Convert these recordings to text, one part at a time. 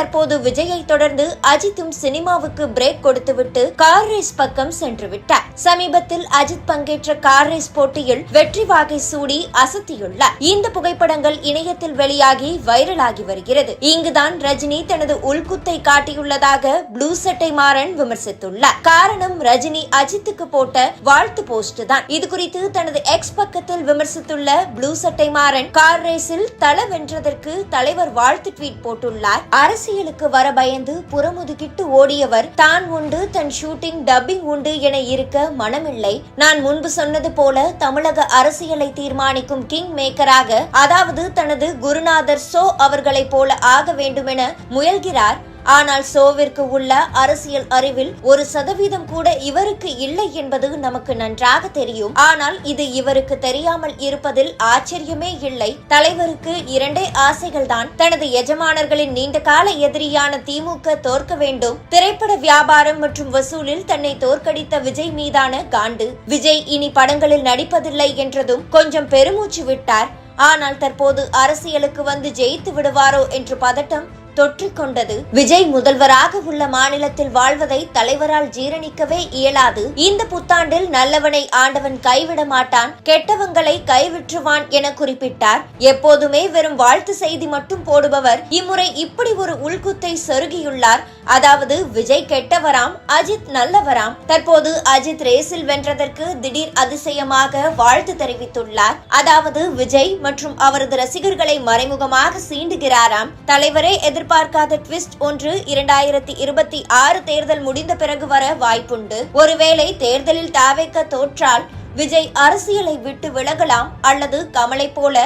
தற்போது விஜயை தொடர்ந்து அஜித்தும் சினிமாவுக்கு பிரேக் கொடுத்துவிட்டு கார் ரேஸ் பக்கம் சென்று விட்டார். சமீபத்தில் அஜித் பங்கேற்ற கார் ரேஸ் போட்டியில் வெற்றி வாகை சூடி அசத்தியுள்ளார். இந்த புகைப்படங்கள் இணையத்தில் வெளியாகி வைரலாகி வருகிறது. இங்குதான் ரஜினி தனது உள்குத்தை காட்டியுள்ளதாக ப்ளூ சட்டை மாறன் விமர்சித்துள்ளார். காரணம் ரஜினி அஜித்துக்கு போட்ட வாழ்த்து போஸ்ட் தான். இது குறித்து தனது எக்ஸ் பக்கத்தில் விமர்சித்துள்ள ப்ளூ சட்டை மாறன் கார் ரேஸில் தல வென்றதற்கு தலைவர் வாழ்த்து ட்வீட் போட்டுள்ளார். அரசியலுக்கு வர பயந்து புறமுதுகிட்டு ஓடியவர் தான் உண்டு தன் ஷூட்டிங் டப்பிங் உண்டு என இருக்க மனமில்லை. நான் முன்பு சொன்னது போல தமிழக அரசியலை தீர்மானிக்கும் கிங் மேக்கராக அதாவது தனது குருநாதர் சோ அவர்களைப் போல ஆக வேண்டுமென முயல்கிறார். ஆனால் சோவிற்கு உள்ள அரசியல் அறிவில் ஒரு சதவீதம் கூட இவருக்கு இல்லை என்பது நமக்கு நன்றாக தெரியும். ஆனால் இது இவருக்கு தெரியாமல் இருப்பதில் ஆச்சரியமே இல்லை. தலைவருக்கு இரண்டே ஆசைகள் தான் தனது எஜமானர்களின் நீண்டகால எதிரியான திமுக தோற்க வேண்டும். திரைப்பட வியாபாரம் மற்றும் வசூலில் தன்னை தோற்கடித்த விஜய் மீதான காண்டு. விஜய் இனி படங்களில் நடிப்பதில்லை என்றதும் கொஞ்சம் பெருமூச்சு விட்டார். ஆனால் தற்போது அரசியலுக்கு வந்து ஜெயித்து விடுவாரோ என்று பதட்டம் தொற்று கொண்டது விஜய் முதல்வராக உள்ள மாநிலத்தில் வாழ்வதை தலைவரால் ஜீரணிக்கவே இயலாது. இந்த புத்தாண்டில் நல்லவனை ஆண்டவன் கைவிட மாட்டான் கெட்டவங்களை கைவிற்றுவான் என குறிப்பிட்டார். எப்போதுமே வெறும் வாழ்த்து செய்தி மட்டும் போடுபவர். இம்முறை இப்படி ஒரு உள்குத்தை சொருகியுள்ளார். அதாவது விஜய் கெட்டவராம் அஜித் நல்லவராம். தற்போது அஜித் ரேஸில் வென்றதற்கு திடீர் அதிசயமாக வாழ்த்து தெரிவித்துள்ளார். அதாவது விஜய் மற்றும் அவரது ரசிகர்களை மறைமுகமாக சீண்டுகிறாராம். தலைவரே எதிர்பார்க்காத ட்விஸ்ட் ஒன்று இரண்டாயிரத்தி இருபத்தி ஆறு தேர்தல் முடிந்த பிறகு வர வாய்ப்புண்டு. ஒருவேளை தேர்தலில் தாவைக்க தோற்றால் விஜய் அரசியலை விட்டு விலகலாம் அல்லது கமலை போல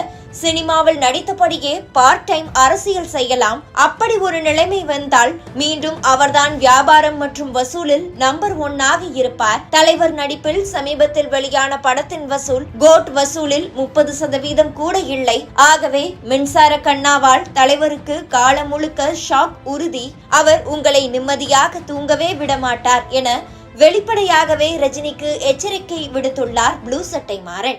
சினிமாவில் நடித்தபடியே பார்ட் டைம் அரசியல் செய்யலாம். அப்படி ஒரு நிலைமை வந்தால் மீண்டும் அவர்தான் வியாபாரம் மற்றும் வசூலில் நம்பர் ஒன்னாக இருப்பார். தலைவர் நடிப்பில் சமீபத்தில் வெளியான படத்தின் வசூல் கோட் வசூலில் முப்பது சதவீதம் கூட இல்லை. ஆகவே மின்சார கண்ணாவால் தலைவருக்கு காலம் முழுக்க ஷாக் உறுதி. அவர் உங்களை நிம்மதியாக தூங்கவே விடமாட்டார் என வெளிப்படையாகவே ரஜினிக்கு எச்சரிக்கை விடுத்துள்ளார் ப்ளூ சட்டை மாறன்.